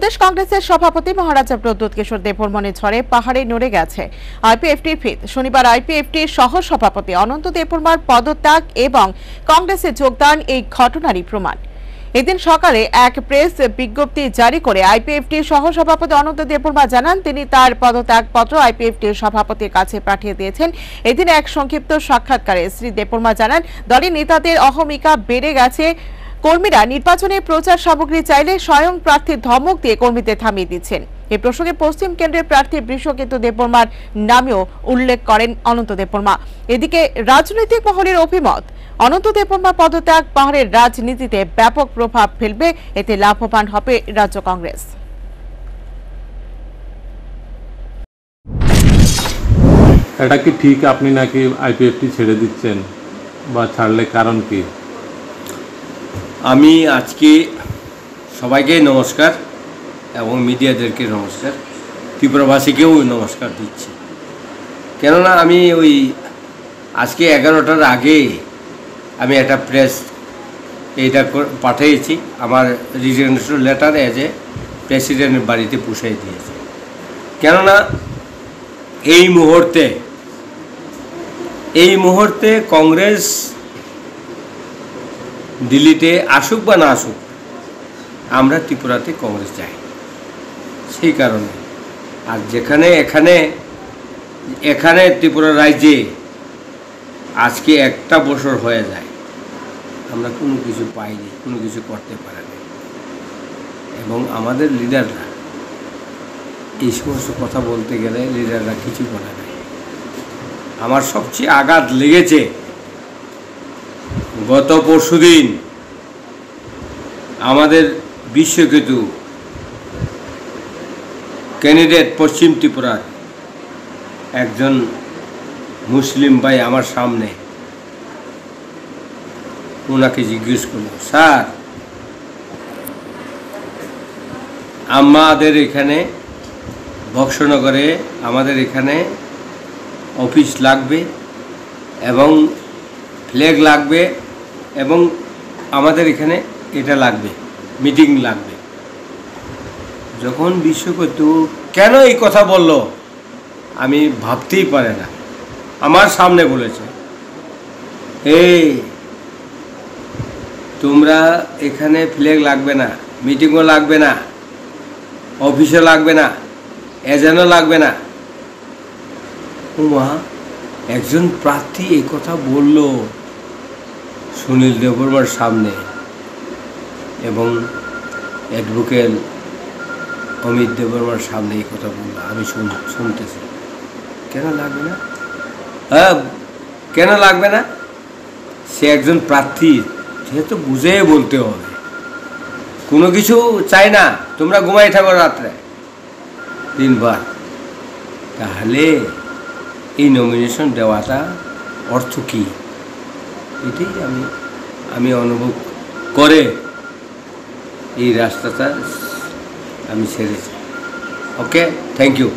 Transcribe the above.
প্রদেশ কংগ্রেসের সভাপতি মহারাজা প্রদ্যুৎ কিশোর দেববর্মনের ঝড়ে পাহাড়ে নড়ে গেছে। আইপিএফটির ফিত শনিবার আইপিএফটির সহ সভাপতি অনন্ত দেববর্মার পদত্যাগ এবং কংগ্রেসে যোগদান এই ঘটনারই প্রমাণ। এদিন সকালে এক প্রেস বিজ্ঞপ্তি জারি করে আইপিএফটির সহ সভাপতি অনন্ত দেববর্মা জানান, তিনি তার পদত্যাগপত্র আইপিএফটির সভাপতির কাছে পাঠিয়ে দিয়েছেন। এদিন এক সংক্ষিপ্ত সাক্ষাৎকারে শ্রী দেববর্মা জানান, দলের নেতাদের অহমিকা বেড়ে গেছে। কর্মীরা নির্বাচনে প্রচার সামগ্রী চাইলে স্বয়ং প্রার্থীর ধমক দিয়ে কর্মীদের থামিয়ে দিচ্ছেন। এ প্রসঙ্গে পশ্চিম কেন্দ্রের প্রার্থী বৃষকেতু দেববর্মার নামেও উল্লেখ করেন অনন্ত দেববর্মা। এদিকে রাজনৈতিক মহলের অভিমত, অনন্ত দেববর্মা পদত্যাগ পাহাড়ের রাজনীতিতে ব্যাপক প্রভাব ফেলবে, এতে লাভবান হবে রাজ্য কংগ্রেস। এটা কি ঠিক আপনি নাকি আইপিএফটি ছেড়ে দিচ্ছেন বা ছাড়লে কারণ কি? আমি আজকে সবাইকে নমস্কার এবং মিডিয়াদেরকে নমস্কার। ত্রিপুরাবাসীকেও নমস্কার দিচ্ছি। কেননা আমি ওই আজকে এগারোটার আগে আমি একটা প্রেস এইটা পাঠিয়েছি। আমার রিজিগনেশন লেটার এজ এ প্রেসিডেন্টের বাড়িতে পুষাই দিয়েছে। কেননা এই মুহূর্তে এই মুহূর্তে কংগ্রেস দিল্লিতে আসুক বা না আসুক, আমরা ত্রিপুরাতে কংগ্রেস যাই সেই কারণে আর যেখানে এখানে এখানে ত্রিপুরা রাজ্যে আজকে একটা বছর হয়ে যায়, আমরা কোনো কিছু পাইনি, কোনো কিছু করতে পারিনি। এবং আমাদের লিডাররা, এই সমস্ত কথা বলতে গেলে লিডাররা কিছু বলে নাই। আমার সবচেয়ে আঘাত লেগেছে গত পরশুদিন আমাদের বিশ্বকেতু ক্যান্ডিডেট পশ্চিম ত্রিপুরার একজন মুসলিম ভাই আমার সামনে ওনাকে জিজ্ঞেস করল, স্যার, আমাদের এখানে বক্সনগরে আমাদের এখানে অফিস লাগবে এবং ফ্ল্যাগ লাগবে এবং আমাদের এখানে এটা লাগবে, মিটিং লাগবে। যখন বিশ্বকতু কেন এই কথা বলল, আমি ভাবতেই পারে না। আমার সামনে বলেছে, এই, তোমরা এখানে ফ্ল্যাগ লাগবে না, মিটিংও লাগবে না, অফিসও লাগবে না এজেন্টও লাগবে না। উমা, একজন প্রার্থী এই কথা বলল। সুনীল দেববর্মার সামনে এবং অ্যাডভোকেট অমিত দেববর্মার সামনে এই কথা বলল। আমি শুন শুনতেছি। কেন লাগবে না? হ্যাঁ কেন লাগবে না? সে একজন প্রার্থী যেহেতু বুঝে বলতে হবে। কোনো কিছু চাই না, তোমরা ঘুমাই থাকো রাত্রে। দিনবার তাহলে এই নমিনেশন দেওয়াটা অর্থ কী? এটাই আমি আমি অনুভব করে এই রাস্তাটা আমি ছেড়েছি। Okay thank you